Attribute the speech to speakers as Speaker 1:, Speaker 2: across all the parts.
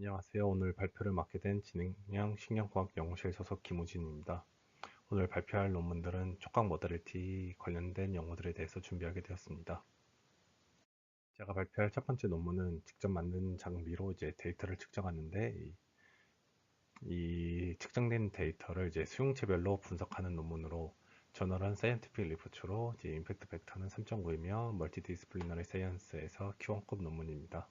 Speaker 1: 안녕하세요. 오늘 발표를 맡게 된 진행형 식량공학 연구실 소속 김우진입니다. 오늘 발표할 논문들은 촉각 모델리티 관련된 연구들에 대해서 준비하게 되었습니다. 제가 발표할 첫 번째 논문은 직접 만든 장비로 이제 데이터를 측정하는데 이, 이 측정된 데이터를 이제 수용체별로 분석하는 논문으로 저널한 사이언티픽 리포츠로 이제 임팩트 벡터는 3.9이며 멀티 디스플리너리 사이언스에서 Q1급 논문입니다.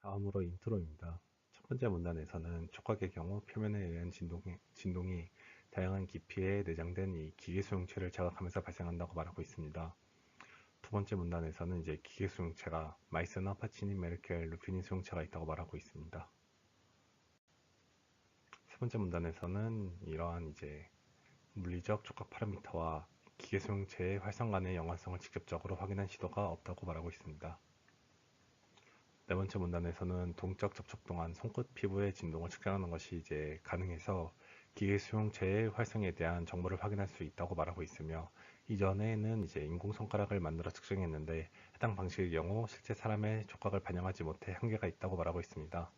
Speaker 1: 다음으로 인트로입니다. 첫 번째 문단에서는 촉각의 경우 표면에 의한 진동이, 진동이 다양한 깊이에 내장된 이 기계 수용체를 자극하면서 발생한다고 말하고 있습니다. 두 번째 문단에서는 이제 기계 수용체가 마이스나 파치닌, 메르켈, 루피닌 수용체가 있다고 말하고 있습니다. 세 번째 문단에서는 이러한 이제 물리적 촉각 파라미터와 기계 수용체의 활성 간의 연관성을 직접적으로 확인한 시도가 없다고 말하고 있습니다. 네 번째 문단에서는 동적 접촉 동안 손끝 피부의 진동을 측정하는 것이 이제 가능해서 기계 수용체의 활성에 대한 정보를 확인할 수 있다고 말하고 있으며 이전에는 이제 인공 손가락을 만들어 측정했는데 해당 방식의 경우 실제 사람의 촉각을 반영하지 못해 한계가 있다고 말하고 있습니다.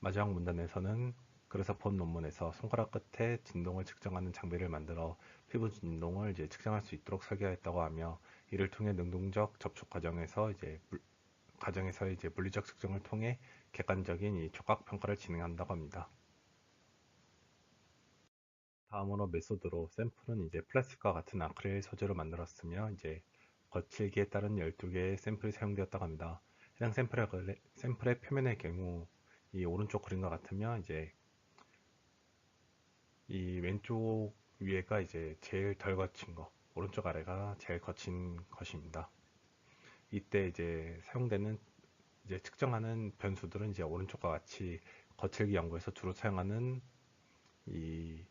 Speaker 1: 마지막 문단에서는 그래서 본 논문에서 손가락 끝에 진동을 측정하는 장비를 만들어 피부 진동을 이제 측정할 수 있도록 설계했다고 하며 이를 통해 능동적 접촉 과정에서 이제 과정에서 이제 물리적 측정을 통해 객관적인 이 촉각 평가를 진행한다고 합니다. 다음으로 메소드로 샘플은 이제 플라스틱과 같은 아크릴 소재로 만들었으며 이제 거칠기에 따른 12개의 샘플이 사용되었다고 합니다. 해당 샘플의, 샘플의 표면의 경우 이 오른쪽 그림과 같으며 이제 이 왼쪽 위에가 이제 제일 덜 거친 거, 오른쪽 아래가 제일 거친 것입니다. 이때 이제 사용되는 이제 측정하는 변수들은 이제 오른쪽과 같이 거칠기 연구에서 주로 사용하는 이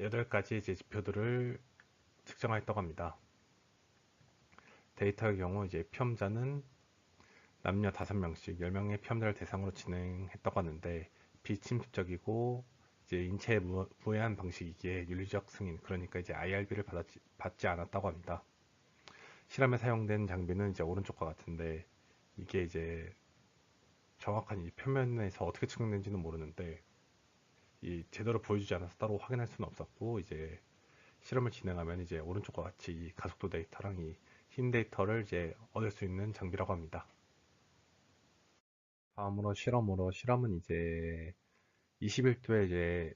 Speaker 1: 여덟 가지 지표들을 측정하였다고 합니다. 데이터의 경우 이제 피험자는 남녀 5명씩 10명의 피험자를 대상으로 진행했다고 하는데 비침습적이고 이제 인체에 무해한 방식이기에 윤리적 승인 그러니까 이제 IRB를 받았지, 받지 않았다고 합니다. 실험에 사용된 장비는 이제 오른쪽과 같은데 이게 이제 정확한 이 표면에서 어떻게 측정된지는 모르는데 이 제대로 보여주지 않아서 따로 확인할 수는 없었고 이제 실험을 진행하면 이제 오른쪽과 같이 이 가속도 데이터랑 이 흰 데이터를 이제 얻을 수 있는 장비라고 합니다. 다음으로 실험으로 실험은 이제 21도에 이제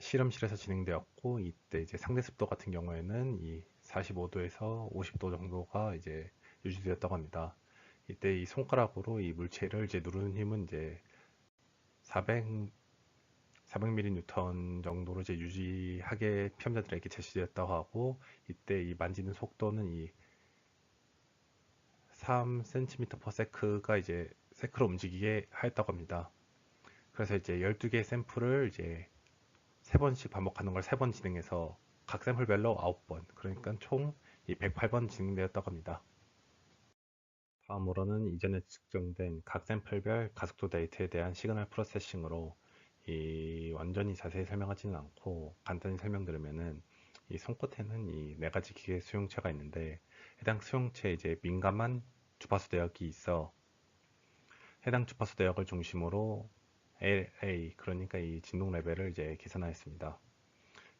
Speaker 1: 실험실에서 진행되었고 이때 이제 상대 습도 같은 경우에는 이 45도에서 50도 정도가 이제 유지되었다고 합니다. 이때 이 손가락으로 이 물체를 이제 누르는 힘은 이제 400 400mN 정도로 이제 유지하게 피험자들에게 제시되었다고 하고 이때 이 만지는 속도는 이 3cm/s가 이제 세크로 움직이게 하였다고 합니다. 그래서 이제 12개의 샘플을 이제 3번씩 반복하는 걸 3번 진행해서 각 샘플별로 9번, 그러니까 총 108번 진행되었다고 합니다. 다음으로는 이전에 측정된 각 샘플별 가속도 데이터에 대한 시그널 프로세싱으로 이 완전히 자세히 설명하지는 않고 간단히 설명드리면은 이 손끝에는 이 네 가지 기계 수용체가 있는데 해당 수용체에 이제 민감한 주파수 대역이 있어 해당 주파수 대역을 중심으로 LA 그러니까 이 진동 레벨을 이제 계산하였습니다.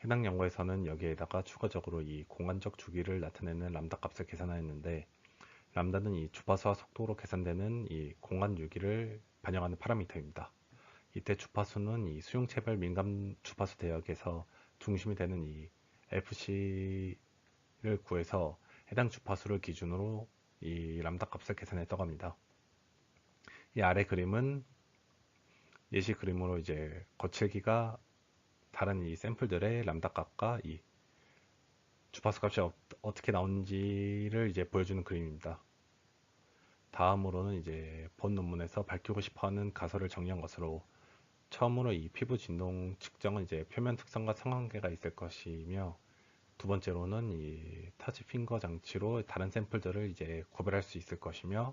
Speaker 1: 해당 연구에서는 여기에다가 추가적으로 이 공간적 주기를 나타내는 람다 값을 계산하였는데 람다는 이 주파수와 속도로 계산되는 이 공간 유기를 반영하는 파라미터입니다. 이때 주파수는 이 수용체별 민감 주파수 대역에서 중심이 되는 이 FC를 구해서 해당 주파수를 기준으로 이 람다 값을 계산했다고 합니다. 이 아래 그림은 예시 그림으로 이제 거칠기가 다른 이 샘플들의 람다 값과 이 주파수 값이 어, 떻게 나오는지를 이제 보여주는 그림입니다. 다음으로는 이제 본 논문에서 밝히고 싶어하는 가설을 정리한 것으로 처음으로 이 피부 진동 측정은 이제 표면 특성과 상관계가 있을 것이며 두 번째로는 이 타치 핑거 장치로 다른 샘플들을 이제 구별할 수 있을 것이며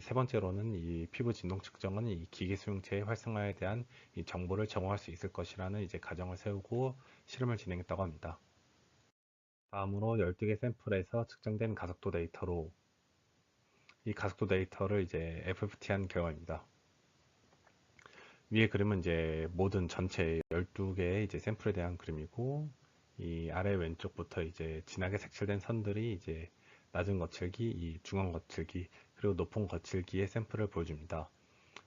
Speaker 1: 세 번째로는 이 피부 진동 측정은 이 기계 수용체의 활성화에 대한 이 정보를 제공할 수 있을 것이라는 이제 가정을 세우고 실험을 진행했다고 합니다. 다음으로 12개 샘플에서 측정된 가속도 데이터로 이 가속도 데이터를 이제 FFT한 결과입니다. 위에 그림은 이제 모든 전체 12개의 이제 샘플에 대한 그림이고 이 아래 왼쪽부터 이제 진하게 색칠된 선들이 이제 낮은 거칠기, 이 중앙 거칠기, 그리고 높은 거칠기의 샘플을 보여줍니다.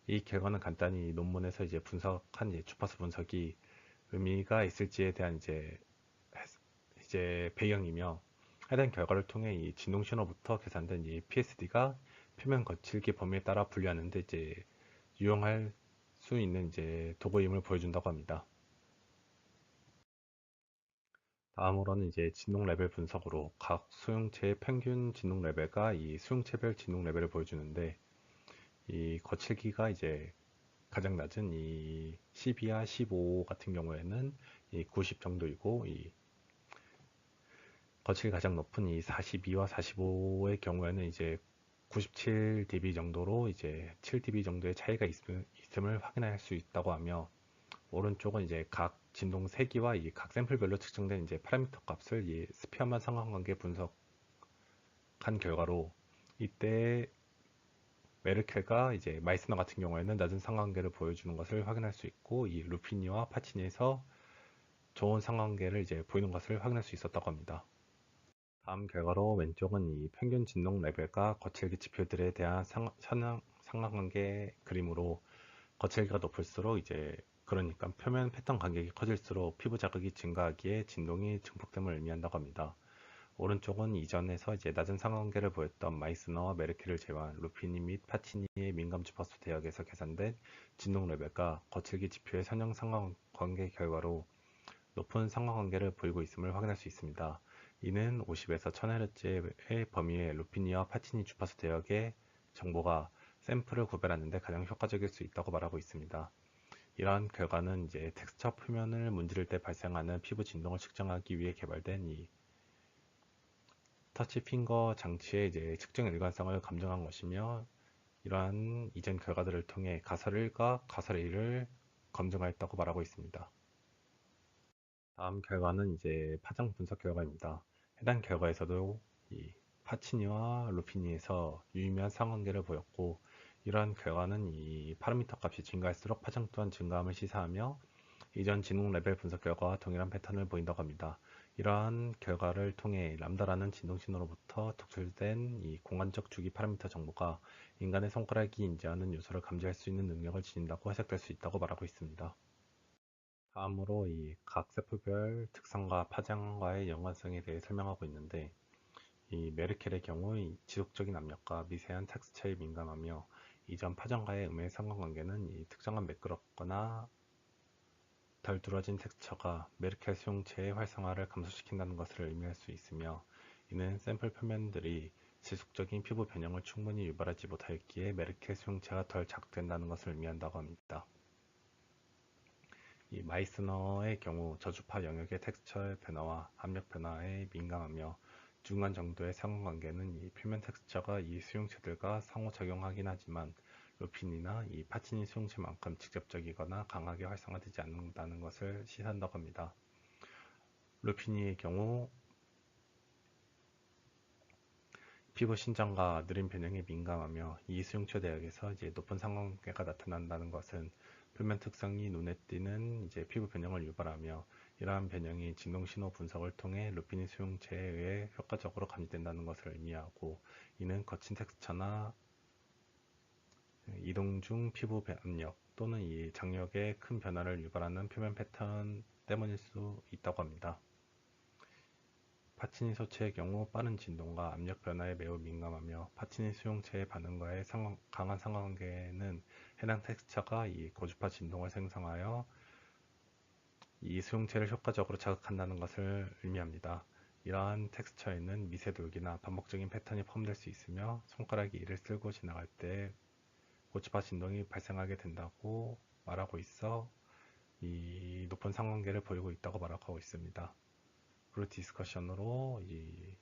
Speaker 1: 이 결과는 간단히 논문에서 이제 분석한 이제 주파수 분석이 의미가 있을지에 대한 이제 이제 배경이며 해당 결과를 통해 이 진동 신호부터 계산된 이 PSD가 표면 거칠기 범위에 따라 분류하는데 이제 유용할 수 있는 이제 도구임을 보여준다고 합니다. 다음으로는 이제 진동 레벨 분석으로 각 수용체의 평균 진동 레벨과 이 수용체별 진동 레벨을 보여주는데 이 거칠기가 이제 가장 낮은 이 12와 15 같은 경우에는 이 90 정도이고 이 거칠기 가장 높은 이 42와 45의 경우에는 이제 97dB 정도로 이제 7dB 정도의 차이가 있음, 있음을 확인할 수 있다고 하며 오른쪽은 이제 각 진동 세기와 이 각 샘플별로 측정된 이제 파라미터 값을 이 스피어만 상관관계 분석한 결과로 이때 메르켈과 이제 마이스너 같은 경우에는 낮은 상관관계를 보여주는 것을 확인할 수 있고 이 루피니와 파치니에서 좋은 상관관계를 이제 보이는 것을 확인할 수 있었다고 합니다. 다음 결과로 왼쪽은 이 평균 진동 레벨과 거칠기 지표들에 대한 상, 상관관계 그림으로 거칠기가 높을수록 이제 그러니까 표면 패턴 간격이 커질수록 피부 자극이 증가하기에 진동이 증폭됨을 의미한다고 합니다. 오른쪽은 이전에서 이제 낮은 상관관계를 보였던 마이스너와 메르키를 제외한 루피니 및 파치니의 민감 주파수 대역에서 계산된 진동 레벨과 거칠기 지표의 선형 상관관계 결과로 높은 상관관계를 보이고 있음을 확인할 수 있습니다. 이는 50에서 1000Hz의 범위의 루피니와 파치니 주파수 대역의 정보가 샘플을 구별하는 데 가장 효과적일 수 있다고 말하고 있습니다. 이러한 결과는 이제 텍스처 표면을 문지를 때 발생하는 피부 진동을 측정하기 위해 개발된 이 터치 핑거 장치의 이제 측정 일관성을 감정한 것이며 이러한 이전 결과들을 통해 가설 1과 가설 2를 검증하였다고 말하고 있습니다. 다음 결과는 이제 파장 분석 결과입니다. 해당 결과에서도 이 파치니와 루피니에서 유의미한 상관계를 보였고 이러한 결과는 이 파라미터 값이 증가할수록 파장 또한 증가함을 시사하며 이전 진동 레벨 분석 결과와 동일한 패턴을 보인다고 합니다. 이러한 결과를 통해 람다라는 진동 신호로부터 독출된 이 공간적 주기 파라미터 정보가 인간의 손가락이 인지하는 요소를 감지할 수 있는 능력을 지닌다고 해석될 수 있다고 말하고 있습니다. 다음으로 이 각 세포별 특성과 파장과의 연관성에 대해 설명하고 있는데 이 메르켈의 경우 지속적인 압력과 미세한 텍스처에 민감하며 이전 파장과의 음의 상관관계는 이 특정한 매끄럽거나 덜 두러진 텍스처가 메르켈 수용체의 활성화를 감소시킨다는 것을 의미할 수 있으며 이는 샘플 표면들이 지속적인 피부 변형을 충분히 유발하지 못하였기에 메르켈 수용체가 덜 자극된다는 것을 의미한다고 합니다. 이 마이스너의 경우 저주파 영역의 텍스처의 변화와 압력 변화에 민감하며 중간 정도의 상관관계는 이 표면 텍스처가 이 수용체들과 상호작용하긴 하지만 루핀이나 이 파치니 수용체만큼 직접적이거나 강하게 활성화되지 않는다는 것을 시사한다고 합니다. 루피니의 경우 피부 신장과 느린 변형에 민감하며 이 수용체 대역에서 이제 높은 상관관계가 나타난다는 것은 표면 특성이 눈에 띄는 이제 피부 변형을 유발하며 이러한 변형이 진동신호 분석을 통해 루피니 수용체에 의해 효과적으로 감지된다는 것을 의미하고 이는 거친 텍스처나 이동 중 피부 압력 또는 이 장력의 큰 변화를 유발하는 표면 패턴 때문일 수 있다고 합니다. 파치니 소체의 경우 빠른 진동과 압력 변화에 매우 민감하며 파치니 수용체의 반응과의 상관, 강한 상관관계는 해당 텍스처가 이 고주파 진동을 생성하여 이 수용체를 효과적으로 자극한다는 것을 의미합니다. 이러한 텍스처에는 미세 돌기나 반복적인 패턴이 포함될 수 있으며 손가락이 이를 쓸고 지나갈 때 고주파 진동이 발생하게 된다고 말하고 있어 이 높은 상관계를 보이고 있다고 말하고 있습니다. 그룹 디스커션으로 이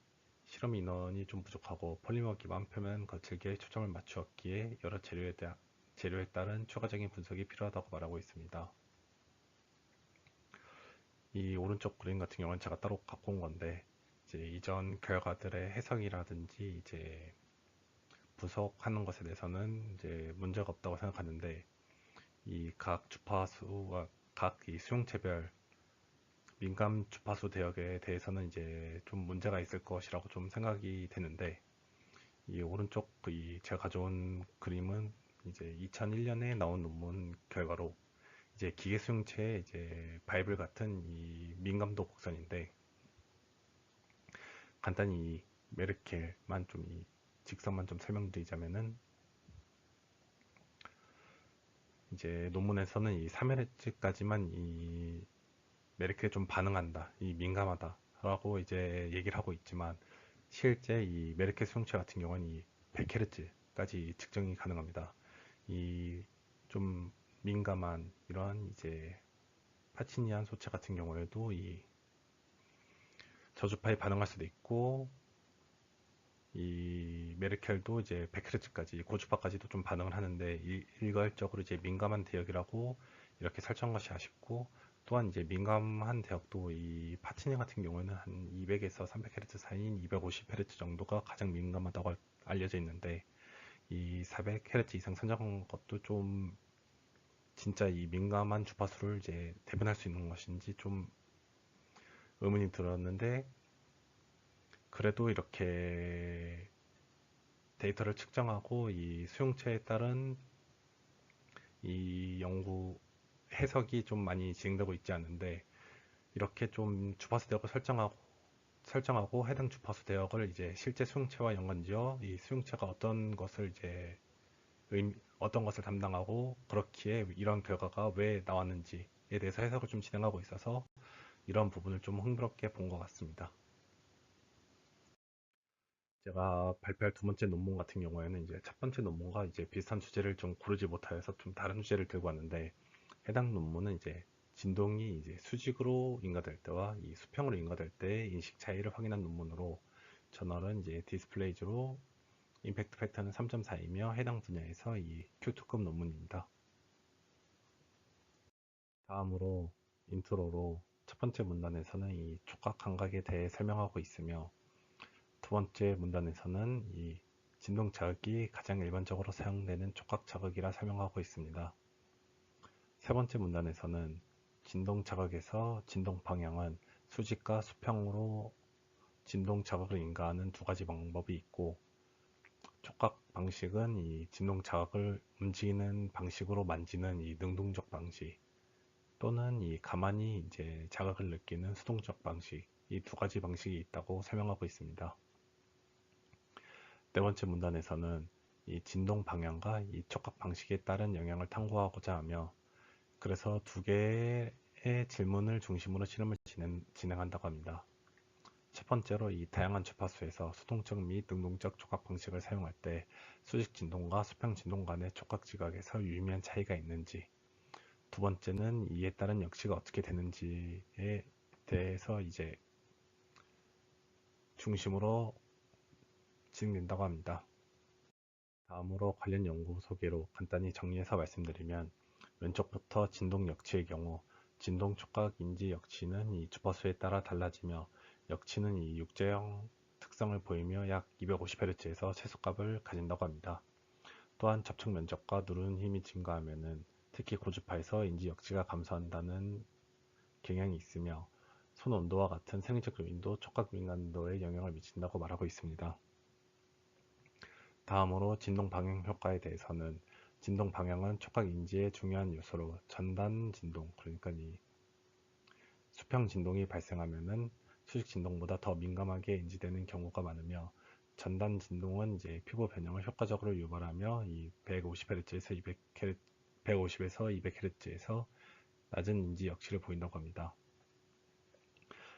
Speaker 1: 실험 인원이 좀 부족하고 폴리머 기반 표면 거칠기에 초점을 맞추었기에 여러 재료에, 대한, 재료에 따른 추가적인 분석이 필요하다고 말하고 있습니다. 이 오른쪽 그림 같은 경우는 제가 따로 갖고 온 건데 이제 이전 결과들의 해석이라든지 이제 부속하는 것에 대해서는 이제 문제가 없다고 생각하는데 이 각 주파수와 각 이 수용체별 민감 주파수 대역에 대해서는 이제 좀 문제가 있을 것이라고 좀 생각이 되는데 이 오른쪽 그이 제가 가져온 그림은 이제 2001년에 나온 논문 결과로 이제 기계 수용체의 이제 바이블 같은 이 민감도 곡선인데 간단히 이 메르켈만 좀 이 직선만 좀 설명드리자면은 이제 논문에서는 이 3Hz까지만 이 메르켈에 좀 반응한다, 이 민감하다라고 이제 얘기를 하고 있지만 실제 이 메르켈 수용체 같은 경우는 이 100Hz까지 측정이 가능합니다. 이 좀 민감한 이런 이제 파치니안 소체 같은 경우에도 이 저주파에 반응할 수도 있고 이 메르켈도 이제 100Hz까지 고주파까지도 좀 반응을 하는데 일- 일괄적으로 이제 민감한 대역이라고 이렇게 설정한 것이 아쉽고 또한 이제 민감한 대역도 이 파치니 같은 경우에는 한 200에서 300Hz 사이인 250Hz 정도가 가장 민감하다고 알- 알려져 있는데 이 400Hz 이상 선정한 것도 좀 진짜 이 민감한 주파수를 이제 대변할 수 있는 것인지 좀 의문이 들었는데 그래도 이렇게 데이터를 측정하고 이 수용체에 따른 이 연구 해석이 좀 많이 진행되고 있지 않은데 이렇게 좀 주파수 대역을 설정하고 설정하고 해당 주파수 대역을 이제 실제 수용체와 연관지어 이 수용체가 어떤 것을 이제 의미- 어떤 것을 담당하고 그렇기에 이런 결과가 왜 나왔는지에 대해서 해석을 좀 진행하고 있어서 이런 부분을 좀 흥미롭게 본 것 같습니다. 제가 발표할 두 번째 논문 같은 경우에는 이제 첫 번째 논문과 이제 비슷한 주제를 좀 고르지 못하여서 좀 다른 주제를 들고 왔는데 해당 논문은 이제 진동이 이제 수직으로 인가될 때와 이 수평으로 인가될 때의 인식 차이를 확인한 논문으로 저널은 이제 디스플레이즈로 임팩트 팩터는 3.4이며 해당 분야에서 이 Q2급 논문입니다. 다음으로 인트로로 첫 번째 문단에서는 이 촉각 감각에 대해 설명하고 있으며 두 번째 문단에서는 이 진동 자극이 가장 일반적으로 사용되는 촉각 자극이라 설명하고 있습니다. 세 번째 문단에서는 진동 자극에서 진동 방향은 수직과 수평으로 진동 자극을 인가하는 두 가지 방법이 있고 촉각 방식은 이 진동 자극을 움직이는 방식으로 만지는 이 능동적 방식 또는 이 가만히 이제 자극을 느끼는 수동적 방식 이 두 가지 방식이 있다고 설명하고 있습니다. 네 번째 문단에서는 이 진동 방향과 이 촉각 방식에 따른 영향을 탐구하고자 하며 그래서 두 개의 질문을 중심으로 실험을 진행, 진행한다고 합니다. 첫 번째로 이 다양한 주파수에서 수동적 및 능동적 촉각 방식을 사용할 때 수직 진동과 수평 진동 간의 촉각 지각에서 유의미한 차이가 있는지 두 번째는 이에 따른 역시가 어떻게 되는지에 대해서 이제 중심으로 진행된다고 합니다. 다음으로 관련 연구 소개로 간단히 정리해서 말씀드리면 왼쪽부터 진동 역치의 경우 진동 촉각 인지 역치는 이 주파수에 따라 달라지며 역치는 이 육제형 특성을 보이며 약 250Hz에서 최소값을 가진다고 합니다. 또한 접촉 면적과 누르는 힘이 증가하면은 특히 고주파에서 인지 역치가 감소한다는 경향이 있으며 손 온도와 같은 생리적 요인도 촉각 민감도에 영향을 미친다고 말하고 있습니다. 다음으로 진동 방향 효과에 대해서는 진동 방향은 촉각 인지의 중요한 요소로 전단 진동, 그러니까 이 수평 진동이 발생하면은 수직 진동보다 더 민감하게 인지되는 경우가 많으며 전단 진동은 이제 피부 변형을 효과적으로 유발하며 이 150Hz에서 200Hz, 150에서 200Hz에서 낮은 인지 역치를 보인다고 합니다.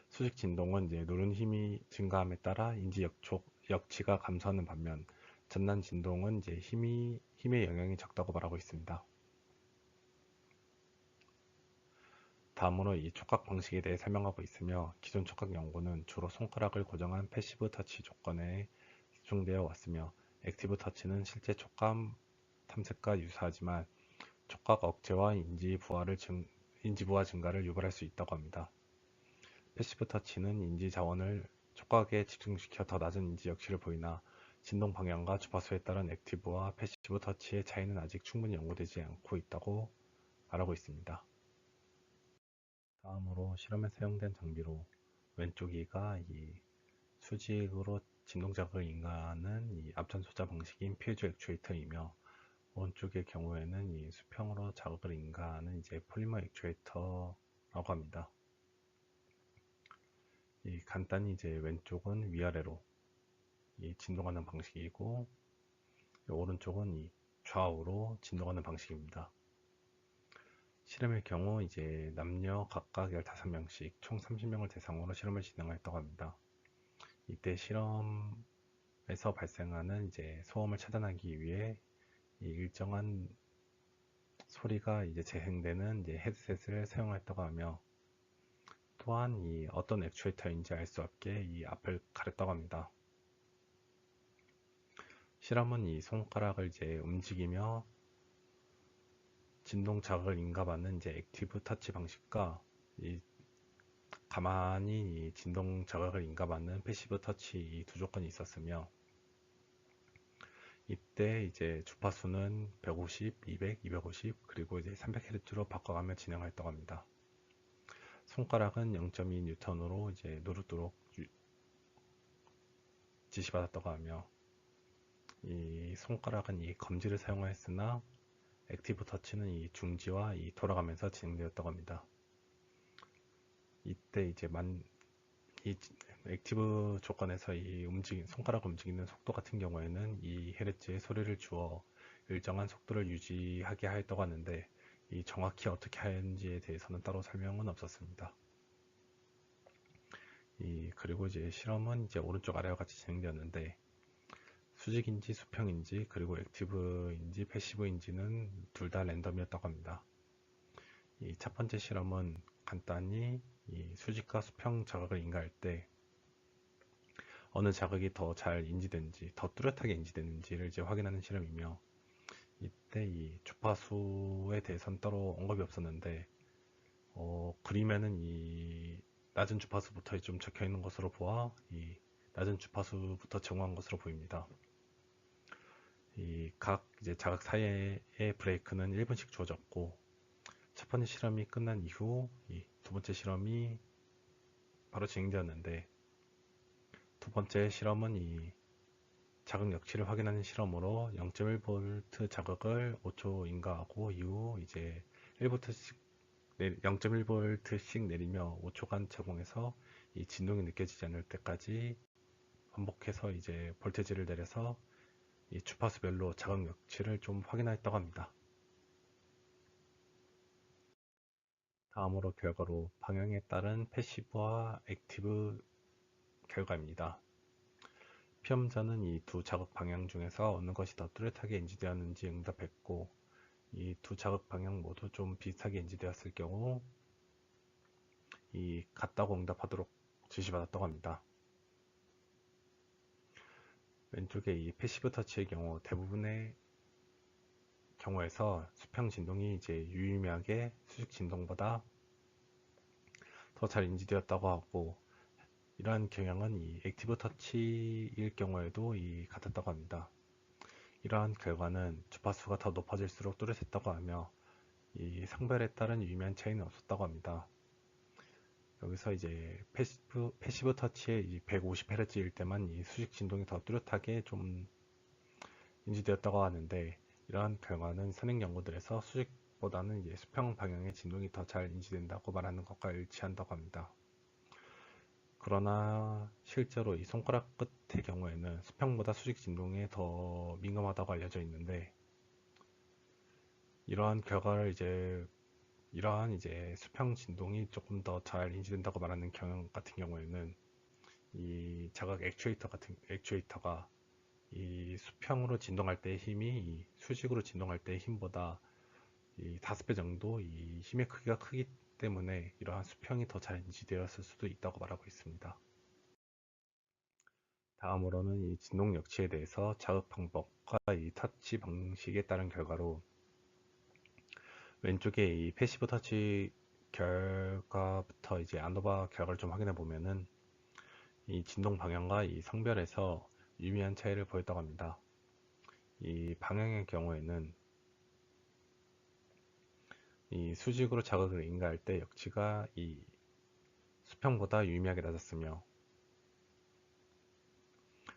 Speaker 1: 수직 진동은 이제 누른 힘이 증가함에 따라 인지 역촉, 역치가 감소하는 반면 전단 진동은 이제 힘이 힘의 영향이 적다고 말하고 있습니다. 다음으로 이 촉각 방식에 대해 설명하고 있으며 기존 촉각 연구는 주로 손가락을 고정한 패시브 터치 조건에 집중되어 왔으며 액티브 터치는 실제 촉감 탐색과 유사하지만 촉각 억제와 인지 부하를 증, 인지 부하 증가를 유발할 수 있다고 합니다. 패시브 터치는 인지 자원을 촉각에 집중시켜 더 낮은 인지 역치를 보이나 진동 방향과 주파수에 따른 액티브와 패시브 터치의 차이는 아직 충분히 연구되지 않고 있다고 말하고 있습니다. 다음으로 실험에 사용된 장비로 왼쪽 이가 이 수직으로 진동 자극을 인가하는 이 앞전 소자 방식인 퓨즈 액추에이터이며 오른쪽의 경우에는 이 수평으로 자극을 인가하는 이제 폴리머 액추에이터라고 합니다. 이 간단히 이제 왼쪽은 위아래로 이 진동하는 방식이고 오른쪽은 이 좌우로 진동하는 방식입니다. 실험의 경우 이제 남녀 각각 15명씩 총 30명을 대상으로 실험을 진행했다고 합니다. 이때 실험에서 발생하는 이제 소음을 차단하기 위해 일정한 소리가 이제 재생되는 이제 헤드셋을 사용했다고 하며 또한 이 어떤 액추에이터인지 알 수 없게 이 앞을 가렸다고 합니다. 실험은 이 손가락을 이제 움직이며 진동 자극을 인가받는 이제 액티브 터치 방식과 이 가만히 이 진동 자극을 인가받는 패시브 터치 이 두 조건이 있었으며 이때 이제 주파수는 150, 200, 250 그리고 이제 300Hz로 바꿔가며 진행했다고 합니다. 손가락은 0.2N으로 이제 누르도록 지시받았다고 하며 이 손가락은 이 검지를 사용하였으나 액티브 터치는 이 중지와 이 돌아가면서 진행되었다고 합니다. 이때 이제 만, 이 액티브 조건에서 이 움직임, 손가락 움직이는 속도 같은 경우에는 이 헤르츠에 소리를 주어 일정한 속도를 유지하게 하였다고 하는데 이 정확히 어떻게 하는지에 대해서는 따로 설명은 없었습니다. 이 그리고 이제 실험은 이제 오른쪽 아래와 같이 진행되었는데 수직인지 수평인지 그리고 액티브인지 패시브인지는 둘 다 랜덤이었다고 합니다. 이 첫 번째 실험은 간단히 이 수직과 수평 자극을 인가할 때 어느 자극이 더 잘 인지되는지 더 뚜렷하게 인지되는지를 이제 확인하는 실험이며 이때 이 주파수에 대해서는 따로 언급이 없었는데 어, 그림에는 이 낮은 주파수부터 좀 적혀 있는 것으로 보아 이 낮은 주파수부터 정한 것으로 보입니다. 이 각 이제 자극 사이의 브레이크는 1분씩 주어졌고 첫 번째 실험이 끝난 이후 이 두 번째 실험이 바로 진행되었는데 두 번째 실험은 이 자극 역치를 확인하는 실험으로 0.1V 자극을 5초 인가하고 이후 이제 1V씩 0.1V씩 내리며 5초간 제공해서 이 진동이 느껴지지 않을 때까지 반복해서 이제 볼테지를 내려서 이 주파수별로 자극 역치를 좀 확인하였다고 합니다. 다음으로 결과로 방향에 따른 패시브와 액티브 결과입니다. 피험자는 이 두 자극 방향 중에서 어느 것이 더 뚜렷하게 인지되었는지 응답했고 이 두 자극 방향 모두 좀 비슷하게 인지되었을 경우 이 같다고 응답하도록 지시받았다고 합니다. 왼쪽에 이 패시브 터치의 경우 대부분의 경우에서 수평 진동이 이제 유의미하게 수직 진동보다 더 잘 인지되었다고 하고 이러한 경향은 이 액티브 터치일 경우에도 이 같았다고 합니다. 이러한 결과는 주파수가 더 높아질수록 뚜렷했다고 하며 이 성별에 따른 유의미한 차이는 없었다고 합니다. 여기서 이제 패시브, 패시브 터치의 150Hz일 때만 이 수직 진동이 더 뚜렷하게 좀 인지되었다고 하는데 이러한 결과는 선행 연구들에서 수직보다는 이제 수평 방향의 진동이 더 잘 인지된다고 말하는 것과 일치한다고 합니다. 그러나 실제로 이 손가락 끝의 경우에는 수평보다 수직 진동에 더 민감하다고 알려져 있는데 이러한 결과를 이제 이러한 이제 수평 진동이 조금 더 잘 인지된다고 말하는 경향 같은 경우에는 이 자각 액추에이터 같은 액추에이터가 이 수평으로 진동할 때의 힘이 이 수직으로 진동할 때의 힘보다 이 다섯 배 정도 이 힘의 크기가 크기 때문에 이러한 수평이 더 잘 인지되었을 수도 있다고 말하고 있습니다. 다음으로는 이 진동 역치에 대해서 자극 방법과 이 터치 방식에 따른 결과로 왼쪽에 이 패시브 터치 결과부터 이제 안도바 결과를 좀 확인해 보면은 이 진동 방향과 이 성별에서 유의미한 차이를 보였다고 합니다. 이 방향의 경우에는 이 수직으로 자극을 인가할 때 역치가 이 수평보다 유의미하게 낮았으며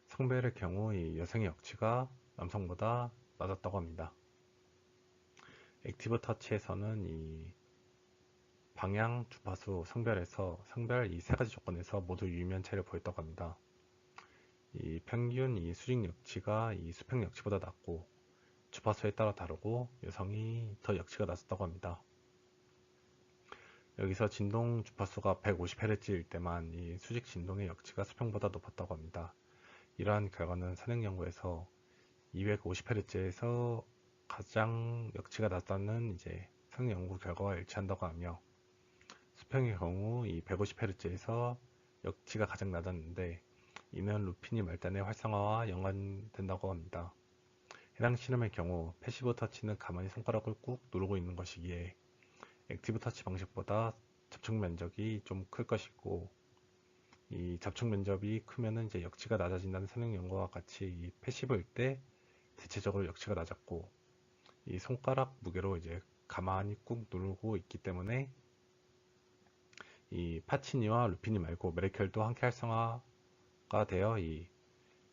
Speaker 1: 성별의 경우 이 여성의 역치가 남성보다 낮았다고 합니다. 액티브 터치에서는 이 방향, 주파수, 성별에서 성별 이 세 가지 조건에서 모두 차이를 보였다고 합니다. 이 평균 이 수직 역치가 이 수평 역치보다 낮고 주파수에 따라 다르고 여성이 더 역치가 낮았다고 합니다. 여기서 진동 주파수가 150Hz일 때만 이 수직 진동의 역치가 수평보다 높았다고 합니다. 이러한 결과는 산행 연구에서 250Hz에서 가장 역치가 낮다는 이제 산행 연구 결과와 일치한다고 하며 수평의 경우 이 150Hz에서 역치가 가장 낮았는데 이는 루피니 말단의 활성화와 연관된다고 합니다. 해당 실험의 경우 패시브 터치는 가만히 손가락을 꾹 누르고 있는 것이기에 액티브 터치 방식보다 접촉 면적이 좀 클 것이고 이 접촉 면적이 크면은 이제 역치가 낮아진다는 선행 연구와 같이 이 패시브일 때 대체적으로 역치가 낮았고 이 손가락 무게로 이제 가만히 꾹 누르고 있기 때문에 이 파치니와 루피니 말고 메리켈도 함께 활성화가 되어 이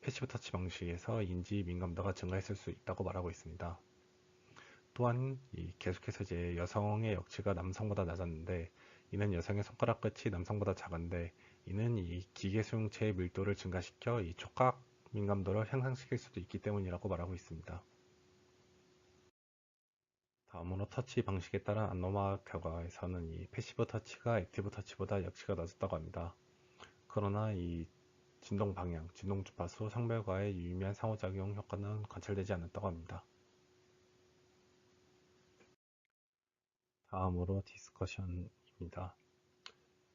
Speaker 1: 패시브 터치 방식에서 인지 민감도가 증가했을 수 있다고 말하고 있습니다. 또한 계속해서 이제 여성의 역치가 남성보다 낮았는데 이는 여성의 손가락 끝이 남성보다 작은데 이는 이 기계 수용체의 밀도를 증가시켜 이 촉각 민감도를 향상시킬 수도 있기 때문이라고 말하고 있습니다. 다음으로 터치 방식에 따른 안노마 결과에서는 이 패시브 터치가 액티브 터치보다 역치가 낮았다고 합니다. 그러나 이 진동 방향, 진동 주파수, 성별과의 유의미한 상호작용 효과는 관찰되지 않았다고 합니다. 다음으로 디스커션입니다.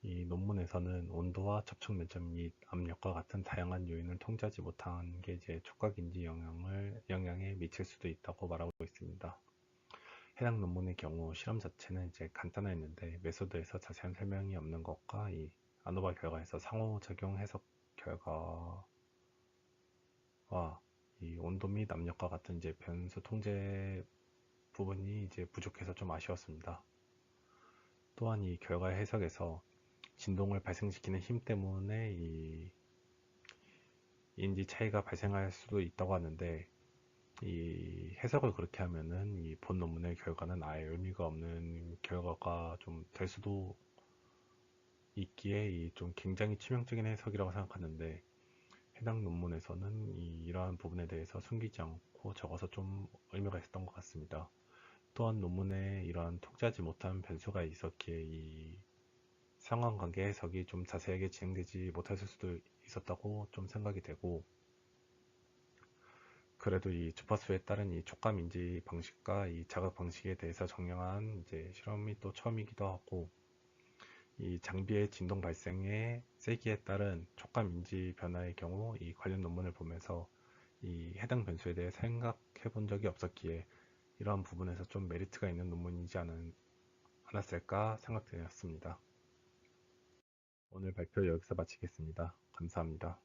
Speaker 1: 이 논문에서는 온도와 접촉 면적 및 압력과 같은 다양한 요인을 통제하지 못한 게 이제 촉각인지 영향을 영향에 미칠 수도 있다고 말하고 있습니다. 해당 논문의 경우 실험 자체는 이제 간단했는데 메소드에서 자세한 설명이 없는 것과 이 아노바 결과에서 상호작용 해석 결과와 이 온도 및 압력과 같은 이제 변수 통제 부분이 이제 부족해서 좀 아쉬웠습니다. 또한 이 결과 해석에서 진동을 발생시키는 힘 때문에 이 인지 차이가 발생할 수도 있다고 하는데 이 해석을 그렇게 하면은 이 본 논문의 결과는 아예 의미가 없는 결과가 좀 될 수도 있기에 이 좀 굉장히 치명적인 해석이라고 생각하는데 해당 논문에서는 이 이러한 부분에 대해서 숨기지 않고 적어서 좀 의미가 있었던 것 같습니다. 또한 논문에 이러한 통제하지 못한 변수가 있었기에 이 상관관계 해석이 좀 자세하게 진행되지 못했을 수도 있었다고 좀 생각이 되고 그래도 이 주파수에 따른 이 촉감 인지 방식과 이 자극 방식에 대해서 정량한 이제 실험이 또 처음이기도 하고 이 장비의 진동 발생의 세기에 따른 촉감 인지 변화의 경우 이 관련 논문을 보면서 이 해당 변수에 대해 생각해 본 적이 없었기에 이러한 부분에서 좀 메리트가 있는 논문이지 않은, 않았을까 생각되었습니다. 오늘 발표 여기서 마치겠습니다. 감사합니다.